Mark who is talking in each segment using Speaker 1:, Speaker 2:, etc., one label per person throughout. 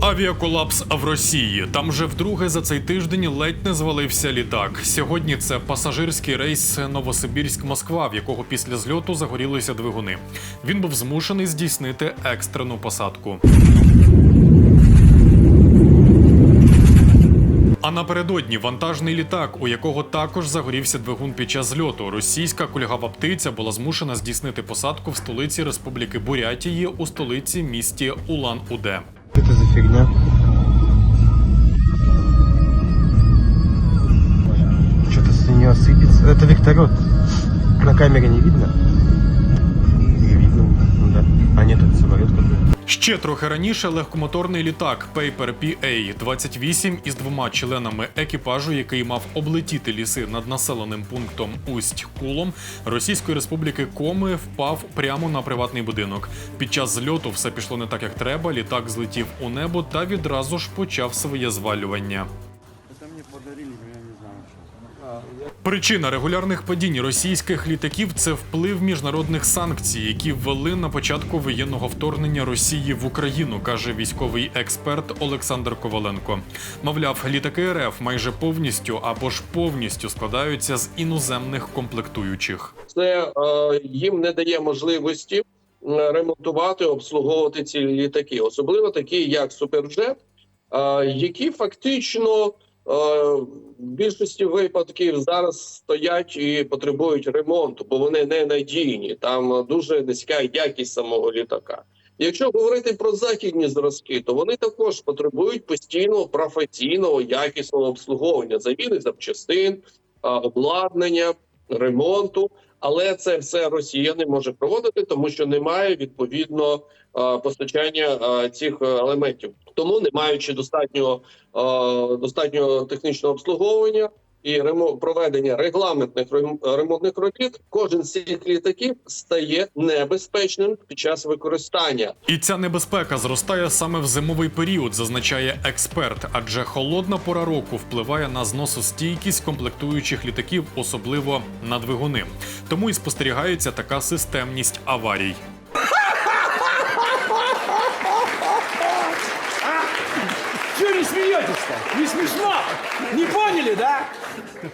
Speaker 1: Авіаколапс в Росії. Там вже вдруге за цей тиждень ледь не звалився літак. Сьогодні це пасажирський рейс Новосибірськ-Москва, в якого після зльоту загорілися двигуни. Він був змушений здійснити екстрену посадку. А напередодні вантажний літак, у якого також загорівся двигун під час зльоту. Російська кульгава птиця була змушена здійснити посадку в столиці Республіки Бурятії у столиці місті Улан-Уде
Speaker 2: Что это за фигня? Что-то с нее сыпется. Это вертолет. На камере не видно?
Speaker 1: Ще трохи раніше легкомоторний літак Paper PA-28 із двома членами екіпажу, який мав облетіти ліси над населеним пунктом Усть Кулом Російської республіки Коми, впав прямо на приватний будинок. Під час зльоту все пішло не так, як треба. Літак злетів у небо та відразу ж почав своє звалювання. Причина регулярних падінь російських літаків це вплив міжнародних санкцій, які ввели на початку воєнного вторгнення Росії в Україну, каже військовий експерт Олександр Коваленко. Мовляв, літаки РФ майже повністю або ж повністю складаються з іноземних комплектуючих.
Speaker 3: це е, їм не дає можливості е, ремонтувати, обслуговувати ці літаки, особливо такі, як Суперджет, е, які фактично в більшості випадків зараз стоять і потребують ремонту, бо вони не надійні. Там дуже низька якість самого літака. Якщо говорити про західні зразки, то вони також потребують постійного професійного якісного обслуговування, заміни запчастин, обладнання, ремонту. Але це все Росія не може проводити, тому що немає відповідно постачання цих е, елементів. Тому, не маючи достатнього достатнього технічного обслуговування і ремо- проведення регламентних ремонтних робіт, кожен з цих літаків стає небезпечним під час використання.
Speaker 1: І ця небезпека зростає саме в зимовий період, зазначає експерт, адже холодна пора року впливає на зносостійкість комплектуючих літаків, особливо на двигуни. Тому і спостерігається така системність аварій.
Speaker 4: Не смеетесь-то? Не смешно? Не поняли, да?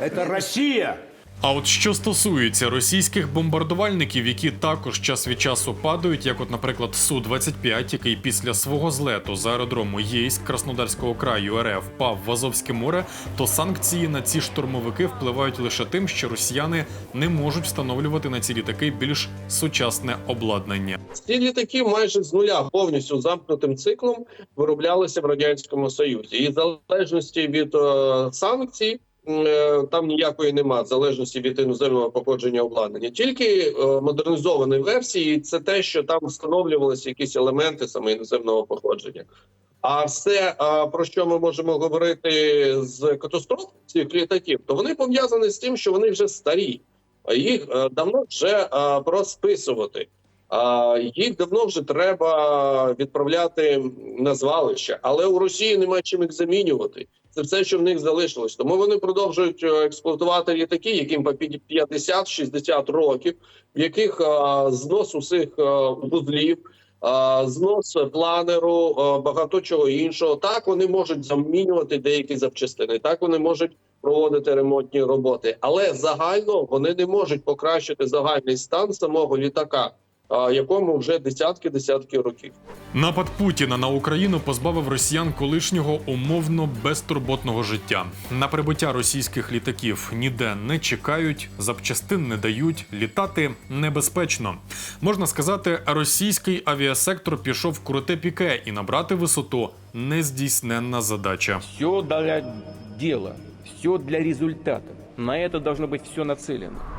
Speaker 4: Это Россия.
Speaker 1: А от що стосується російських бомбардувальників, які також час від часу падають, як, от, наприклад, су 25 який після свого злету з аеродрому Єйськ Краснодарського краю РФ впав в Азовське море, то санкції на ці штурмовики впливають лише тим, що росіяни не можуть встановлювати на ці літаки більш сучасне обладнання.
Speaker 3: Ці літаки майже з нуля повністю замкнутим циклом вироблялися в радянському союзі, і в залежності від е, санкцій. Е, Там ніякої нема в залежності від іноземного походження обладнання. Тільки е, модернізовані версії це те, що там встановлювалися якісь елементи саме іноземного походження. А все, е, про що ми можемо говорити з катастроф цих літаків, то вони пов'язані з тим, що вони вже старі, їх давно вже. А їх давно вже треба відправляти на звалище, але у Росії немає чим їх замінювати. Це все, що в них залишилось. Тому вони продовжують е, експлуатувати літаки, яким по 50-60 років, в яких а, знос усіх вузлів, а, знос планеру, багато чого іншого. Так вони можуть замінювати деякі запчастини. Так вони можуть проводити ремонтні роботи, але загально вони не можуть покращити загальний стан самого літака, якому вже десятки десятки років.
Speaker 1: Напад Путіна на Україну позбавив росіян колишнього умовно безтурботного життя. На прибуття російських літаків ніде не чекають, запчастин не дають, літати небезпечно. Можна сказати, російський авіасектор пішов в круте піке і набрати висоту нездійсненна задача.
Speaker 5: Все для дела, все для результата. На это должно быть все нацелено.